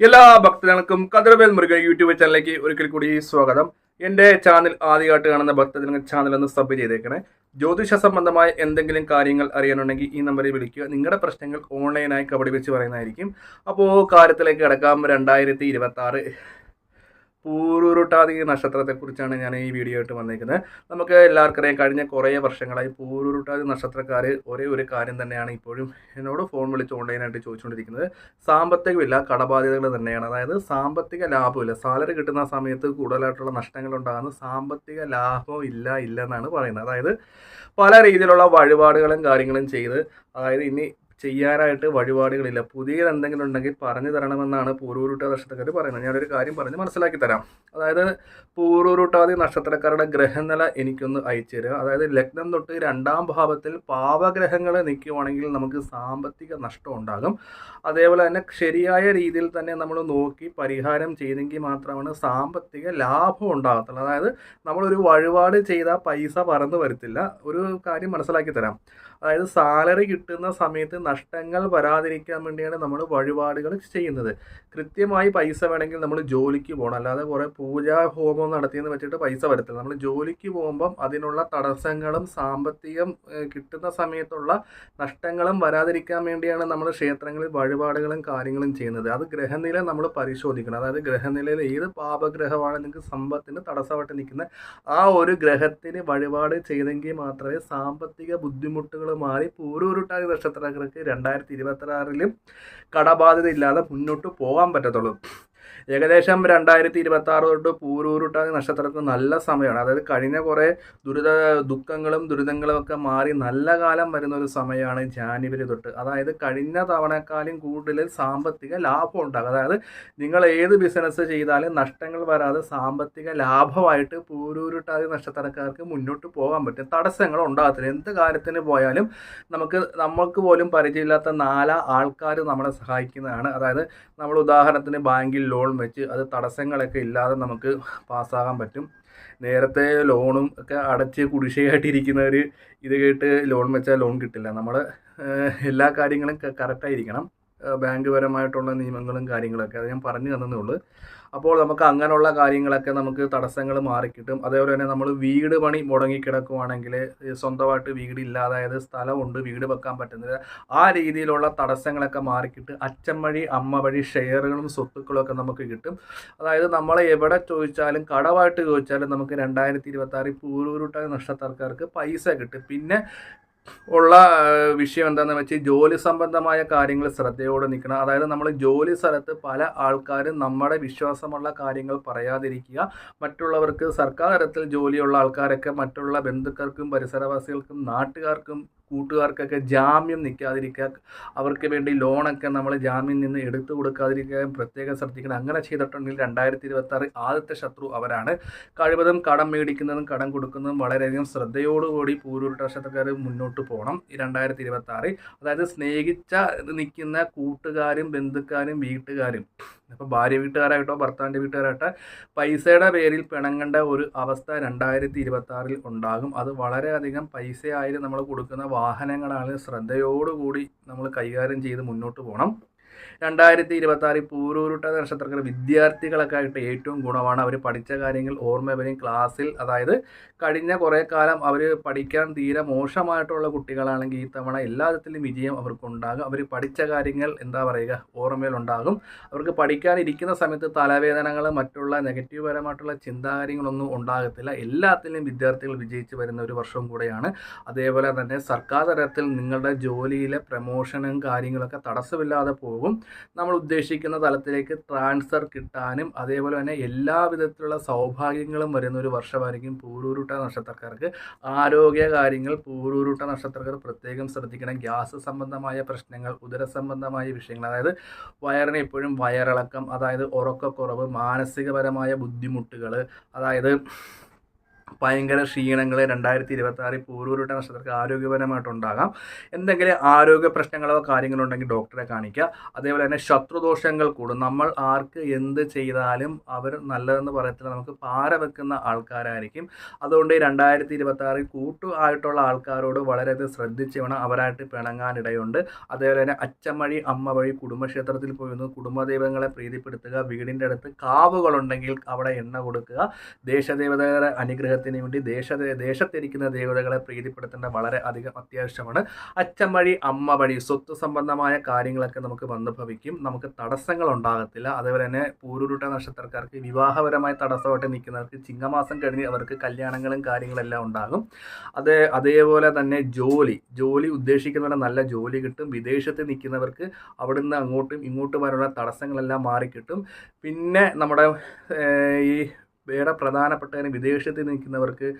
എല്ലാ ഭക്തജനങ്ങൾക്കും കതിർവേൽ മൃഗ യൂട്യൂബ് ചാനലിലേക്ക് ഒരിക്കൽ കൂടി സ്വാഗതം. എന്റെ ചാനൽ ആദ്യമായിട്ട് കാണുന്ന ഭക്തജനങ്ങൾ ചാനൽ ഒന്ന് സബ് ചെയ്തേക്കണേ. ജ്യോതിഷ സംബന്ധമായ എന്തെങ്കിലും കാര്യങ്ങൾ അറിയാനുണ്ടെങ്കിൽ ഈ നമ്പറിൽ വിളിക്കുക. നിങ്ങളുടെ പ്രശ്നങ്ങൾ ഓൺലൈനായി കബഡി വെച്ച് പറയുന്നതായിരിക്കും. അപ്പോൾ കാര്യത്തിലേക്ക് കിടക്കാം. രണ്ടായിരത്തി പൂരുരുട്ടാതി നക്ഷത്രത്തെക്കുറിച്ചാണ് ഞാൻ ഈ വീഡിയോ ആയിട്ട് വന്നിരിക്കുന്നത് നമുക്ക് എല്ലാവർക്കറിയാം കഴിഞ്ഞ കുറേ വർഷങ്ങളായി പൂരുരുട്ടാതി നക്ഷത്രക്കാർ ഒരേ ഒരു കാര്യം തന്നെയാണ് ഇപ്പോഴും എന്നോട് ഫോൺ വിളിച്ച് ഓൺലൈനായിട്ട് ചോദിച്ചുകൊണ്ടിരിക്കുന്നത്. സാമ്പത്തികമില്ല കടബാധ്യതകൾ തന്നെയാണ്. അതായത് സാമ്പത്തിക ലാഭമില്ല. സാലറി കിട്ടുന്ന സമയത്ത് കൂടുതലായിട്ടുള്ള നഷ്ടങ്ങൾ ഉണ്ടാകുന്ന സാമ്പത്തിക ലാഭം ഇല്ല ഇല്ല എന്നാണ് പറയുന്നത്. അതായത് പല രീതിയിലുള്ള വഴിപാടുകളും കാര്യങ്ങളും ചെയ്ത് അതായത് ഇനി ചെയ്യാനായിട്ട് വഴിപാടുകളില്ല. പുതിയത് എന്തെങ്കിലും ഉണ്ടെങ്കിൽ പറഞ്ഞു തരണമെന്നാണ് പൂർവരൂട്ട നക്ഷത്രക്കാർ പറയുന്നത്. ഞാനൊരു കാര്യം പറഞ്ഞ് മനസ്സിലാക്കി തരാം. അതായത് പൂർവരുട്ടാതി നക്ഷത്രക്കാരുടെ ഗ്രഹനില എനിക്കൊന്ന് അയച്ചു തരിക. അതായത് ലഗ്നം തൊട്ട് രണ്ടാം ഭാവത്തിൽ പാവഗ്രഹങ്ങൾ നിൽക്കുവാണെങ്കിൽ നമുക്ക് സാമ്പത്തിക നഷ്ടം ഉണ്ടാകും. അതേപോലെ തന്നെ ശരിയായ രീതിയിൽ തന്നെ നമ്മൾ നോക്കി പരിഹാരം ചെയ്തെങ്കിൽ മാത്രമാണ് സാമ്പത്തിക ലാഭം ഉണ്ടാകത്തുള്ളൂ. അതായത് നമ്മളൊരു വഴിപാട് ചെയ്താൽ പൈസ പറന്ന് വരത്തില്ല. ഒരു കാര്യം മനസ്സിലാക്കി തരാം. അതായത് സാലറി കിട്ടുന്ന സമയത്ത് നഷ്ടങ്ങൾ വരാതിരിക്കാൻ വേണ്ടിയാണ് നമ്മൾ വഴിപാടുകൾ ചെയ്യുന്നത്. കൃത്യമായി പൈസ വേണമെങ്കിൽ നമ്മൾ ജോലിക്ക് പോകണം. അല്ലാതെ കുറേ പൂജാ ഹോമം നടത്തിയെന്ന് വെച്ചിട്ട് പൈസ വരത്തില്ല. നമ്മൾ ജോലിക്ക് പോകുമ്പം അതിനുള്ള തടസ്സങ്ങളും സാമ്പത്തികം കിട്ടുന്ന സമയത്തുള്ള നഷ്ടങ്ങളും വരാതിരിക്കാൻ വേണ്ടിയാണ് നമ്മൾ ക്ഷേത്രങ്ങളിൽ വഴിപാടുകളും കാര്യങ്ങളും ചെയ്യുന്നത്. അത് ഗ്രഹനില നമ്മൾ പരിശോധിക്കണം. അതായത് ഗ്രഹനിലയിൽ ഏത് പാപഗ്രഹമാണ് നിങ്ങൾക്ക് സമ്പത്തിന് തടസ്സമായിട്ട് നിൽക്കുന്നത്? ആ ഒരു ഗ്രഹത്തിന് വഴിപാട് ചെയ്തെങ്കിൽ മാത്രമേ സാമ്പത്തിക ബുദ്ധിമുട്ടുകൾ മാറി പൂരൂരുട്ടാതി നക്ഷത്രക്കാർക്ക് രണ്ടായിരത്തി ഇരുപത്തി ആറിലും കടബാധ്യത ഇല്ലാതെ മുന്നോട്ട് പോകാൻ പറ്റത്തുള്ളൂ. ഏകദേശം രണ്ടായിരത്തി ഇരുപത്തി ആറ് തൊട്ട് പൂരൂരുട്ടാതി നക്ഷത്രത്തിന് നല്ല സമയമാണ്. അതായത് കഴിഞ്ഞ കുറേ ദുരിത ദുഃഖങ്ങളും ദുരിതങ്ങളും ഒക്കെ മാറി നല്ല കാലം വരുന്ന ഒരു സമയമാണ് ജാനുവരി തൊട്ട്. അതായത് കഴിഞ്ഞ തവണക്കാലും കൂടുതൽ സാമ്പത്തിക ലാഭം ഉണ്ടാകും. അതായത് നിങ്ങൾ ഏത് ബിസിനസ് ചെയ്താലും നഷ്ടങ്ങൾ വരാതെ സാമ്പത്തിക ലാഭമായിട്ട് പൂരൂരുട്ടാതി നക്ഷത്രക്കാർക്ക് മുന്നോട്ട് പോകാൻ പറ്റും. തടസ്സങ്ങൾ ഉണ്ടാകത്തില്ല. എന്ത് കാര്യത്തിന് പോയാലും നമുക്ക് നമ്മൾക്ക് പോലും പരിചയമില്ലാത്ത നാല ആൾക്കാർ നമ്മളെ സഹായിക്കുന്നതാണ്. അതായത് നമ്മൾ ഉദാഹരണത്തിന് ബാങ്കിൽ ലോൺ വെച്ച് അത് തടസ്സങ്ങളൊക്കെ ഇല്ലാതെ നമുക്ക് പാസ്സാകാൻ പറ്റും. നേരത്തെ ലോണും ഒക്കെ അടച്ച് കുടിശ്ശികയായിട്ടിരിക്കുന്നവർ ഇത് കേട്ട് ലോൺ വെച്ചാൽ ലോൺ കിട്ടില്ല. നമ്മൾ എല്ലാ കാര്യങ്ങളും കറക്റ്റായിരിക്കണം ബാങ്ക് പരമായിട്ടുള്ള നിയമങ്ങളും കാര്യങ്ങളൊക്കെ അത് ഞാൻ പറഞ്ഞു തന്നേ ഉള്ളൂ. അപ്പോൾ നമുക്ക് അങ്ങനെയുള്ള കാര്യങ്ങളൊക്കെ നമുക്ക് തടസ്സങ്ങൾ മാറിക്കിട്ടും. അതേപോലെ തന്നെ നമ്മൾ വീട് പണി മുടങ്ങിക്കിടക്കുവാണെങ്കിൽ സ്വന്തമായിട്ട് വീടില്ല അതായത് സ്ഥലമുണ്ട് വീട് വെക്കാൻ പറ്റുന്നില്ല ആ രീതിയിലുള്ള തടസ്സങ്ങളൊക്കെ മാറിക്കിട്ട് അച്ഛൻ വഴി അമ്മ വഴി ഷെയറുകളും സ്വത്തുക്കളൊക്കെ നമുക്ക് കിട്ടും. അതായത് നമ്മൾ എവിടെ ചോദിച്ചാലും കടമായിട്ട് ചോദിച്ചാലും നമുക്ക് രണ്ടായിരത്തി ഇരുപത്തി ആറിൽ പൂരൂരുട്ടായ പൈസ കിട്ടും. പിന്നെ ഉള്ള വിഷയം എന്താണെന്ന് വെച്ചാൽ ജോലി സംബന്ധമായ കാര്യങ്ങൾ ശ്രദ്ധയോടെ നിൽക്കണം. അതായത് നമ്മൾ ജോലി സ്ഥലത്ത് പല ആൾക്കാരും നമ്മുടെ വിശ്വാസമുള്ള കാര്യങ്ങൾ പറയാതിരിക്കുക. മറ്റുള്ളവർക്ക് സർക്കാർ തലത്തിൽ ജോലിയുള്ള ആൾക്കാരൊക്കെ മറ്റുള്ള ബന്ധുക്കൾക്കും പരിസരവാസികൾക്കും നാട്ടുകാർക്കും കൂട്ടുകാർക്കൊക്കെ ജാമ്യം നിൽക്കാതിരിക്കുക അവർക്ക് വേണ്ടി ലോണൊക്കെ നമ്മൾ ജാമ്യം നിന്ന് എടുത്തു കൊടുക്കാതിരിക്കാൻ പ്രത്യേകം ശ്രദ്ധിക്കണം. അങ്ങനെ ചെയ്തിട്ടുണ്ടെങ്കിൽ രണ്ടായിരത്തി ഇരുപത്തി ആദ്യത്തെ ശത്രു അവരാണ്. കഴിവതും കടം മേടിക്കുന്നതും കടം കൊടുക്കുന്നതും വളരെയധികം ശ്രദ്ധയോടുകൂടി പൂരൂർ നക്ഷത്രക്കാർ മുന്നോട്ട് പോകണം ഈ രണ്ടായിരത്തി ഇരുപത്തി അതായത് സ്നേഹിച്ച നിൽക്കുന്ന കൂട്ടുകാരും ബന്ധുക്കാരും വീട്ടുകാരും ഇപ്പോൾ ഭാര്യ വീട്ടുകാരായിട്ടോ ഭർത്താവിന്റെ വീട്ടുകാരായിട്ടോ പൈസയുടെ പേരിൽ പിണങ്ങേണ്ട ഒരു അവസ്ഥ രണ്ടായിരത്തി ഇരുപത്തി ഉണ്ടാകും. അത് വളരെയധികം പൈസയായാലും നമ്മൾ കൊടുക്കുന്ന വാഹനങ്ങളാണ്. ശ്രദ്ധയോടുകൂടി നമ്മൾ കൈകാര്യം ചെയ്ത് മുന്നോട്ട് പോകണം രണ്ടായിരത്തി ഇരുപത്തി ആറിൽ പൂരൂരുട്ട നക്ഷത്രക്കാർ വിദ്യാർത്ഥികളൊക്കെ ആയിട്ട് ഏറ്റവും ഗുണമാണ്. അവർ പഠിച്ച കാര്യങ്ങൾ ഓർമ്മ വരും. ക്ലാസ്സിൽ അതായത് കഴിഞ്ഞ കുറേ കാലം അവർ പഠിക്കാൻ തീരെ മോശമായിട്ടുള്ള കുട്ടികളാണെങ്കിൽ ഈ തവണ എല്ലാ തരത്തിലും വിജയം അവർക്കുണ്ടാകും. അവർ പഠിച്ച കാര്യങ്ങൾ എന്താ പറയുക? ഓർമ്മയിലുണ്ടാകും. അവർക്ക് പഠിക്കാനിരിക്കുന്ന സമയത്ത് തലവേദനകൾ മറ്റുള്ള നെഗറ്റീവ് പരമായിട്ടുള്ള ചിന്താകാര്യങ്ങളൊന്നും ഉണ്ടാകത്തില്ല. എല്ലാത്തിലും വിദ്യാർത്ഥികൾ വിജയിച്ച് വരുന്ന ഒരു വർഷം കൂടെയാണ്. അതേപോലെ തന്നെ സർക്കാർ തലത്തിൽ നിങ്ങളുടെ ജോലിയിലെ പ്രമോഷനും കാര്യങ്ങളൊക്കെ തടസ്സമില്ലാതെ പോകും. നമ്മൾ ഉദ്ദേശിക്കുന്ന തലത്തിലേക്ക് ട്രാൻസ്ഫർ കിട്ടാനും അതേപോലെ തന്നെ എല്ലാ വിധത്തിലുള്ള സൗഭാഗ്യങ്ങളും വരുന്ന ഒരു വർഷമായിരിക്കും പൂരൂരുട്ട നക്ഷത്രക്കാർക്ക്. ആരോഗ്യ കാര്യങ്ങൾ പൂരൂരുട്ട നക്ഷത്രക്കാർ പ്രത്യേകം ശ്രദ്ധിക്കണം. ഗ്യാസ് സംബന്ധമായ പ്രശ്നങ്ങൾ ഉദര സംബന്ധമായ വിഷയങ്ങൾ അതായത് വയറിന് എപ്പോഴും വയറിളക്കം അതായത് ഉറക്കക്കുറവ് മാനസികപരമായ ബുദ്ധിമുട്ടുകൾ അതായത് ഭയങ്കര ക്ഷീണങ്ങൾ രണ്ടായിരത്തി ഇരുപത്തി ആറിൽ പൂർവരുടെ നക്ഷത്രത്തിൽ ആരോഗ്യപരമായിട്ടുണ്ടാകാം. എന്തെങ്കിലും ആരോഗ്യ പ്രശ്നങ്ങളോ കാര്യങ്ങളോ ഉണ്ടെങ്കിൽ ഡോക്ടറെ കാണിക്കുക. അതേപോലെ തന്നെ ശത്രുദോഷങ്ങൾ കൂടും. നമ്മൾ ആർക്ക് എന്ത് ചെയ്താലും അവർ നല്ലതെന്ന് പറയത്തില്ല. നമുക്ക് പാര വെക്കുന്ന ആൾക്കാരായിരിക്കും. അതുകൊണ്ട് ഈ രണ്ടായിരത്തി ഇരുപത്തി ആറിൽ കൂട്ടു ആയിട്ടുള്ള ആൾക്കാരോട് വളരെയധികം ശ്രദ്ധിച്ച് വേണം അവരായിട്ട് പിണങ്ങാനിടയുണ്ട്. അതേപോലെ തന്നെ അച്ഛൻ വഴി അമ്മ വഴി കുടുംബക്ഷേത്രത്തിൽ പോയി ഒന്ന് കുടുംബദൈവങ്ങളെ പ്രീതിപ്പെടുത്തുക. വീടിന്റെ അടുത്ത് കാവുകളുണ്ടെങ്കിൽ അവിടെ എണ്ണ കൊടുക്കുക. ദേശദേവതയുടെ അനുഗ്രഹത്തിന് വേണ്ടി ദേശ ദേശത്തിരിക്കുന്ന ദേവതകളെ പ്രീതിപ്പെടുത്തേണ്ട വളരെ അധികം അത്യാവശ്യമാണ്. അച്ഛൻ വഴി അമ്മ വഴി സ്വത്ത് സംബന്ധമായ കാര്യങ്ങളൊക്കെ നമുക്ക് വന്നു ഭവിക്കും. നമുക്ക് തടസ്സങ്ങൾ ഉണ്ടാകത്തില്ല. അതേപോലെ തന്നെ പൂരുരുട്ട നക്ഷത്രക്കാർക്ക് വിവാഹപരമായ തടസ്സമായിട്ട് നിൽക്കുന്നവർക്ക് ചിങ്ങമാസം കഴിഞ്ഞ് അവർക്ക് കല്യാണങ്ങളും കാര്യങ്ങളെല്ലാം ഉണ്ടാകും. അതേ അതേപോലെ തന്നെ ജോലി ജോലി ഉദ്ദേശിക്കുന്നവരെ നല്ല ജോലി കിട്ടും. വിദേശത്ത് നിൽക്കുന്നവർക്ക് അവിടുന്ന് അങ്ങോട്ടും ഇങ്ങോട്ടും വരെയുള്ള തടസ്സങ്ങളെല്ലാം മാറിക്കിട്ടും. പിന്നെ നമ്മുടെ ഈ വേറെ പ്രധാനപ്പെട്ട വിദേശത്ത് നിൽക്കുന്നവർക്ക്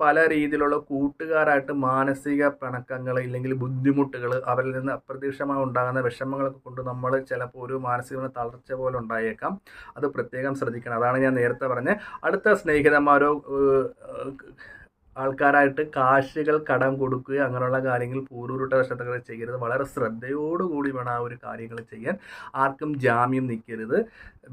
പല രീതിയിലുള്ള കൂട്ടുകാരായിട്ട് മാനസിക പിണക്കങ്ങൾ ഇല്ലെങ്കിൽ ബുദ്ധിമുട്ടുകൾ അവരിൽ നിന്ന് അപ്രതീക്ഷിതമായി ഉണ്ടാകുന്ന വിഷമങ്ങളൊക്കെ കൊണ്ട് നമ്മൾ ചിലപ്പോൾ ഒരു മാനസിക തളർച്ച പോലെ ഉണ്ടായേക്കാം. അത് പ്രത്യേകം ശ്രദ്ധിക്കണം. അതാണ് ഞാൻ നേരത്തെ പറഞ്ഞത്. അടുത്ത സ്നേഹിതന്മാരോ ആൾക്കാരായിട്ട് കാശുകൾ കടം കൊടുക്കുക അങ്ങനെയുള്ള കാര്യങ്ങൾ പൂർവരുട്ട വശത്തൊക്കെ ചെയ്യരുത്. വളരെ ശ്രദ്ധയോടുകൂടി വേണം ആ ഒരു കാര്യങ്ങൾ ചെയ്യാൻ. ആർക്കും ജാമ്യം നിൽക്കരുത്.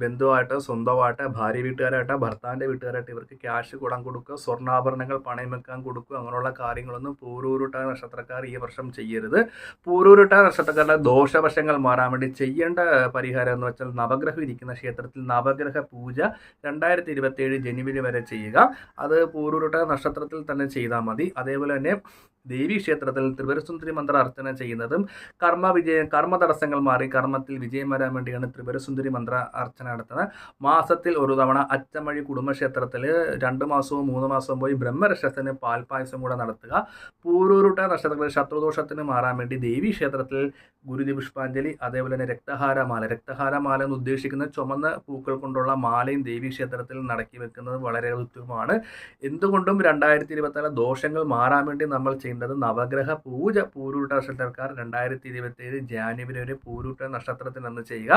ബന്ധുവായിട്ടോ സ്വന്തമായിട്ടോ ഭാര്യ വീട്ടുകാരായിട്ടോ ഭർത്താവിന്റെ വീട്ടുകാരായിട്ട് ഇവർക്ക് ക്യാഷ് കുടം കൊടുക്കുക സ്വർണാഭരണങ്ങൾ പണയം വെക്കാൻ കൊടുക്കുക അങ്ങനെയുള്ള കാര്യങ്ങളൊന്നും പൂർവരുട്ട നക്ഷത്രക്കാർ ഈ വർഷം ചെയ്യരുത്. പൂർവരുട്ട നക്ഷത്രക്കാരുടെ ദോഷവശങ്ങൾ മാറാൻ വേണ്ടി ചെയ്യേണ്ട പരിഹാരം എന്ന് വെച്ചാൽ നവഗ്രഹം ഇരിക്കുന്ന ക്ഷേത്രത്തിൽ നവഗ്രഹ പൂജ രണ്ടായിരത്തി ഇരുപത്തി ഏഴ് ജനുവരി വരെ ചെയ്യുക. അത് പൂർവരുട്ട നക്ഷത്രത്തിൽ തന്നെ ചെയ്താൽ മതി. അതേപോലെ തന്നെ ദേവി ക്ഷേത്രത്തിൽ ത്രിപുരസുന്ദരി മന്ത്ര അർച്ചന ചെയ്യുന്നതും കർമ്മ വിജയം കർമ്മ തടസ്സങ്ങൾ മാറി കർമ്മത്തിൽ വിജയം വരാൻ വേണ്ടിയാണ് ത്രിപുരസുന്ദരി മന്ത്ര അർച്ചന നടത്തുന്നത്. മാസത്തിൽ ഒരു തവണ അച്ചമഴി കുടുംബക്ഷേത്രത്തിൽ രണ്ട് മാസവും മൂന്ന് മാസവും പോയി ബ്രഹ്മരക്ഷത്തിന് പാൽപായസം കൂടെ നടത്തുക. പൂരൂരുട്ട നക്ഷത്രത്തിൽ ശത്രുദോഷത്തിന് മാറാൻ വേണ്ടി ദേവി ക്ഷേത്രത്തിൽ ഗുരുതി പുഷ്പാഞ്ജലി അതേപോലെ തന്നെ രക്തഹാരമാല. രക്തഹാരമാല എന്ന് ഉദ്ദേശിക്കുന്ന ചുമന്ന പൂക്കൾ കൊണ്ടുള്ള മാലയും ദേവി ക്ഷേത്രത്തിൽ നടക്കി വെക്കുന്നത് വളരെ ഉത്തമമാണ്. എന്തുകൊണ്ടും രണ്ടായിരത്തി ഇരുപത്തിനാല് ദോഷങ്ങൾ മാറാൻ വേണ്ടി നമ്മൾ ചെയ്യേണ്ടത് നവഗ്രഹ പൂജ പൂരൂട്ട നക്ഷത്രക്കാർ രണ്ടായിരത്തി ഇരുപത്തി ഏഴ് ജാനുവരി വരെ പൂരൂട്ട നക്ഷത്രത്തിൽ നിന്ന് ചെയ്യുക.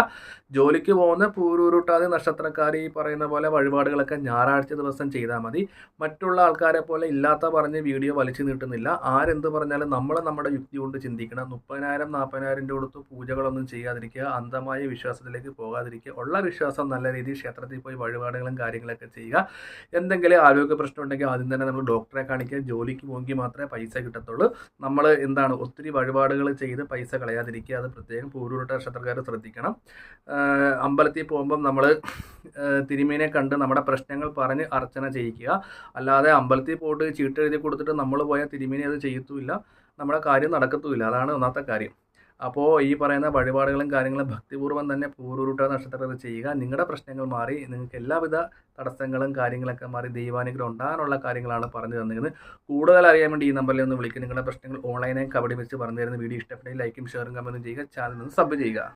ജോലിക്ക് പോകുന്ന പൂരൂരുട്ടാതി നക്ഷത്രക്കാർ ഈ പറയുന്ന പോലെ വഴിപാടുകളൊക്കെ ഞായറാഴ്ച ദിവസം ചെയ്താൽ മതി. മറ്റുള്ള ആൾക്കാരെ പോലെ ഇല്ലാത്ത പറഞ്ഞ് വീഡിയോ വലിച്ചു നീട്ടുന്നില്ല. ആരെന്ത് പറഞ്ഞാലും നമ്മൾ നമ്മുടെ യുക്തി കൊണ്ട് ചിന്തിക്കണം. മുപ്പതിനായിരം നാൽപ്പതിനായിരം രൂപ കൊടുത്ത് പൂജകളൊന്നും ചെയ്യാതിരിക്കുക. അന്ധമായ വിശ്വാസത്തിലേക്ക് പോകാതിരിക്കുക. ഉള്ള വിശ്വാസം നല്ല രീതിയിൽ ക്ഷേത്രത്തിൽ പോയി വഴിപാടുകളും കാര്യങ്ങളൊക്കെ ചെയ്യുക. എന്തെങ്കിലും ആരോഗ്യ പ്രശ്നം ഉണ്ടെങ്കിൽ ആദ്യം തന്നെ നമ്മൾ ഡോക്ടറെ കാണിക്കുക. ജോലിക്ക് പോയെങ്കിൽ മാത്രമേ പൈസ കിട്ടത്തുള്ളൂ. നമ്മൾ എന്താണ് ഒത്തിരി വഴിപാടുകൾ ചെയ്ത് പൈസ കളയാതിരിക്കുക അത് പ്രത്യേകം പൂരൂരുട്ട നക്ഷത്രക്കാർ ശ്രദ്ധിക്കണം. അമ്പലത്തിൽ പോകുമ്പം നമ്മൾ തിരുമേനെ കണ്ട് നമ്മുടെ പ്രശ്നങ്ങൾ പറഞ്ഞ് അർച്ചന ചെയ്യിക്കുക. അല്ലാതെ അമ്പലത്തിൽ പോയിട്ട് ചീട്ട് എഴുതി കൊടുത്തിട്ട് നമ്മൾ പോയാൽ തിരുമീനെ അത് ചെയ്യത്തുമില്ല. നമ്മുടെ കാര്യം നടക്കത്തുമില്ല. അതാണ് ഒന്നാമത്തെ കാര്യം. അപ്പോൾ ഈ പറയുന്ന വഴിപാടുകളും കാര്യങ്ങളും ഭക്തിപൂർവം തന്നെ പൂർവരുട്ട നക്ഷത്രത്തിൽ ചെയ്യുക. നിങ്ങളുടെ പ്രശ്നങ്ങൾ മാറി നിങ്ങൾക്ക് എല്ലാവിധ തടസ്സങ്ങളും കാര്യങ്ങളൊക്കെ മാറി ദൈവാനുഗ്രഹം ഉണ്ടാകാനുള്ള കാര്യങ്ങളാണ് പറഞ്ഞു തന്നിരുന്നത് കൂടുതൽ അറിയാൻ വേണ്ടി ഈ നമ്പറിൽ ഒന്ന് വിളിക്കുക നിങ്ങളുടെ പ്രശ്നങ്ങൾ ഓൺലൈനായി കബഡി വെച്ച് പറഞ്ഞു തരുന്ന വീഡിയോ ഇഷ്ടപ്പെട്ടെങ്കിൽ ലൈക്കും ഷെയറും കമന്റും ചെയ്യുക. ചാനൽ ഒന്ന് സബ് ചെയ്യുക.